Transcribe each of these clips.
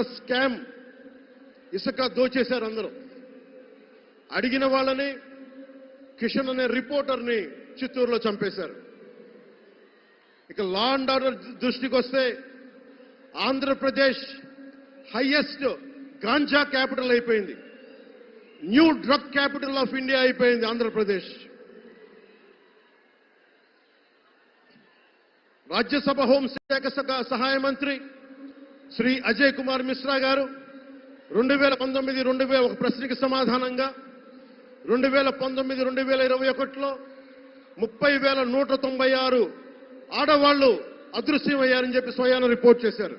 Scam. ఇసుక దోచేశారు అందరూ. అడిగిన వాళ్ళని కిషన్ అనే రిపోర్టర్ని చిత్తూరులో చంపేశారు. ఇక లా అండ్ ఆర్డర్ దృష్టికి వస్తే ఆంధ్రప్రదేశ్ హయ్యెస్ట్ గాంజా క్యాపిటల్ అయిపోయింది. New drug capital of India అయిపోయింది ఆంధ్రప్రదేశ్. రాజ్యసభ హోంశాఖ సహాయ మంత్రి శ్రీ అజయ్ కుమార్ మిశ్రా గారు రెండు వేల పంతొమ్మిది రెండు వేల ఒక ప్రశ్నకి సమాధానంగా రెండు వేల పంతొమ్మిది రెండు వేల ఇరవై ఒకటిలో ముప్పై వేల నూట తొంభై ఆరు ఆడవాళ్ళు అదృశ్యమయ్యారని చెప్పి స్వయాన రిపోర్ట్ చేశారు.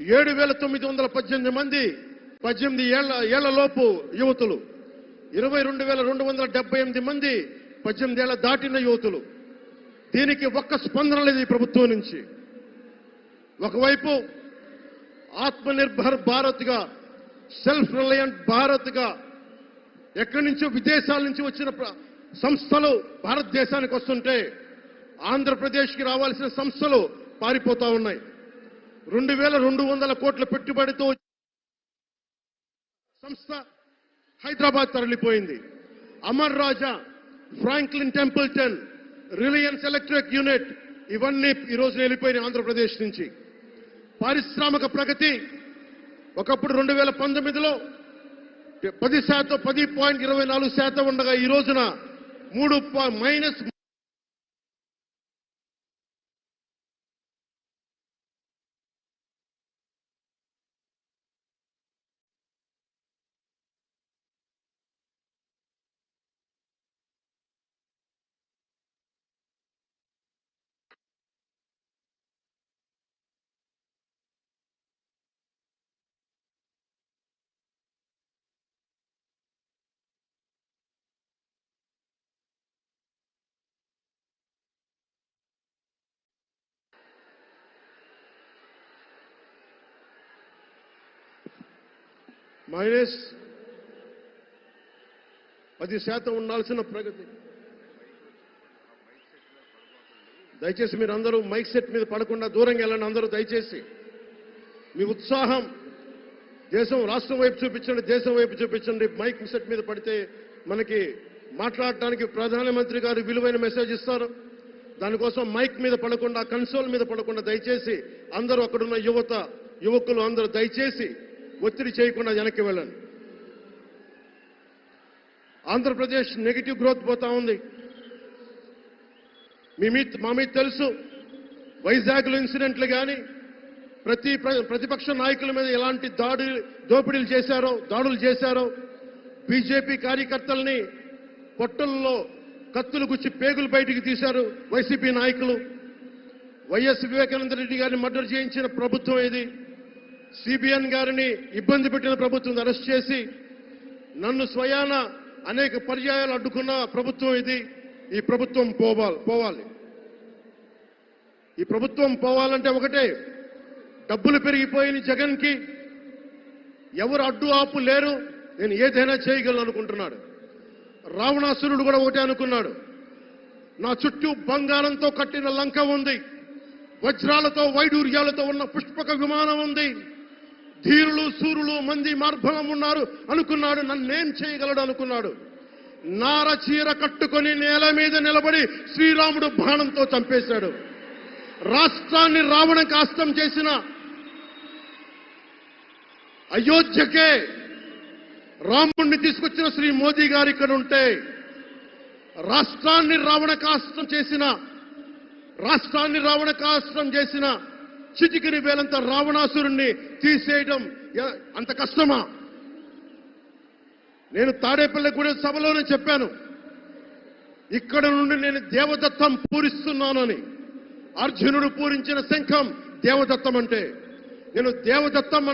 ఏడు వేల తొమ్మిది వందల పద్దెనిమిది మంది పద్దెనిమిది ఏళ్ళ ఏళ్ళలోపు యువతులు. ఇరవై రెండు వేల రెండు వందల డెబ్బై ఎనిమిది మంది పద్దెనిమిది ఏళ్ళ దాటిన యువతులు. దీనికి ఒక్క స్పందన లేదు ఈ ప్రభుత్వం నుంచి. ఒకవైపు ఆత్మనిర్భర్ భారత్గా సెల్ఫ్ రిలయంట్ భారత్గా ఎక్కడి నుంచో విదేశాల నుంచి వచ్చిన ప్ర- సంస్థలు భారతదేశానికి వస్తుంటే ఆంధ్రప్రదేశ్కి రావాల్సిన సంస్థలు పారిపోతా ఉన్నాయి. రెండు వేల రెండు వందల కోట్ల పెట్టుబడితో సంస్థ Hyderabad తరలిపోయింది. Amar Raja Franklin Templeton Reliance electric unit ఇవన్నీ ఈ వెళ్ళిపోయినాయి ఆంధ్రప్రదేశ్ నుంచి. పారిశ్రామిక ప్రగతి ఒకప్పుడు రెండు వేల పంతొమ్మిదిలో పది శాతం పది పాయింట్ ఇరవై నాలుగు శాతం ఉండగా ఈ రోజున మూడు పా- మైనస్ మైనస్ పది శాతం ఉండాల్సిన ప్రగతి. దయచేసి మీరు అందరూ మైక్ సెట్ మీద పడకుండా దూరంగా వెళ్ళండి అందరూ దయచేసి. మీ ఉత్సాహం దేశం రాష్ట్రం వైపు చూపించండి దేశం వైపు చూపించండి. మైక్ సెట్ మీద పడితే మనకి మాట్లాడటానికి ప్రధానమంత్రి గారు విలువైన మెసేజ్ ఇస్తారు. దానికోసం మైక్ మీద పడకుండా కన్సోల్ మీద పడకుండా దయచేసి అందరూ అక్కడున్న యువత యువకులు అందరూ దయచేసి ఒత్తిడి చేయకుండా వెనక్కి వెళ్ళండి. ఆంధ్రప్రదేశ్ నెగిటివ్ గ్రోత్ పోతా ఉంది. మీ మీద మా మీద తెలుసు వైజాగ్లో ఇన్సిడెంట్లు కానీ ప్రతి ప్ర- ప్రతిపక్ష నాయకుల మీద ఎలాంటి దాడి దోపిడీలు చేశారో దాడులు చేశారో బీజేపీ కార్యకర్తల్ని పొట్టల్లో కత్తులు గుచ్చి పేగులు బయటికి తీశారు వైసీపీ నాయకులు. వైఎస్ వివేకానంద రెడ్డి గారిని మర్డర్ చేయించిన ప్రభుత్వం ఇది సిబిఎన్ గారిని ఇబ్బంది పెట్టిన ప్రభుత్వం అరెస్ట్ చేసి నన్ను స్వయాన అనేక పర్యాయాలు అడ్డుకున్న ప్రభుత్వం ఇది. ఈ ప్రభుత్వం పోవాలి పోవాలి. ఈ ప్రభుత్వం పోవాలంటే ఒకటే డబ్బులు పెరిగిపోయిన జగన్కి ఎవరు అడ్డు ఆపు లేరు నేను ఏదైనా చేయగలను అనుకుంటున్నాడు. రావణాసురుడు కూడా ఒకటే అనుకున్నాడు. నా చుట్టూ బంగారంతో కట్టిన లంక ఉంది. వజ్రాలతో వైడూర్యాలతో ఉన్న పుష్పక విమానం ఉంది. ధీరులు సూరులు మంది మార్భవం ఉన్నారు. అనుకున్నాడు నన్నేం చేయగలడు అనుకున్నాడు. నార చీర కట్టుకొని నేల మీద నిలబడి శ్రీరాముడు బాణంతో చంపేశాడు. రాష్ట్రాన్ని రావణ కాస్తం చేసిన అయోధ్యకే రాముణ్ణి తీసుకొచ్చిన శ్రీ మోదీ గారు ఇక్కడ ఉంటే రాష్ట్రాన్ని రావణ కాస్తం చేసిన రాష్ట్రాన్ని రావణ కాస్తం చేసిన చిటికిని వేలంత రావణాసురుణ్ణి తీసేయడం అంత కష్టమా? నేను తాడేపల్లిగూడెం సభలోనే చెప్పాను. ఇక్కడ నుండి నేను దేవదత్తం పూరిస్తున్నానని. అర్జునుడు పూరించిన శంఖం దేవదత్తం అంటే. నేను దేవదత్తం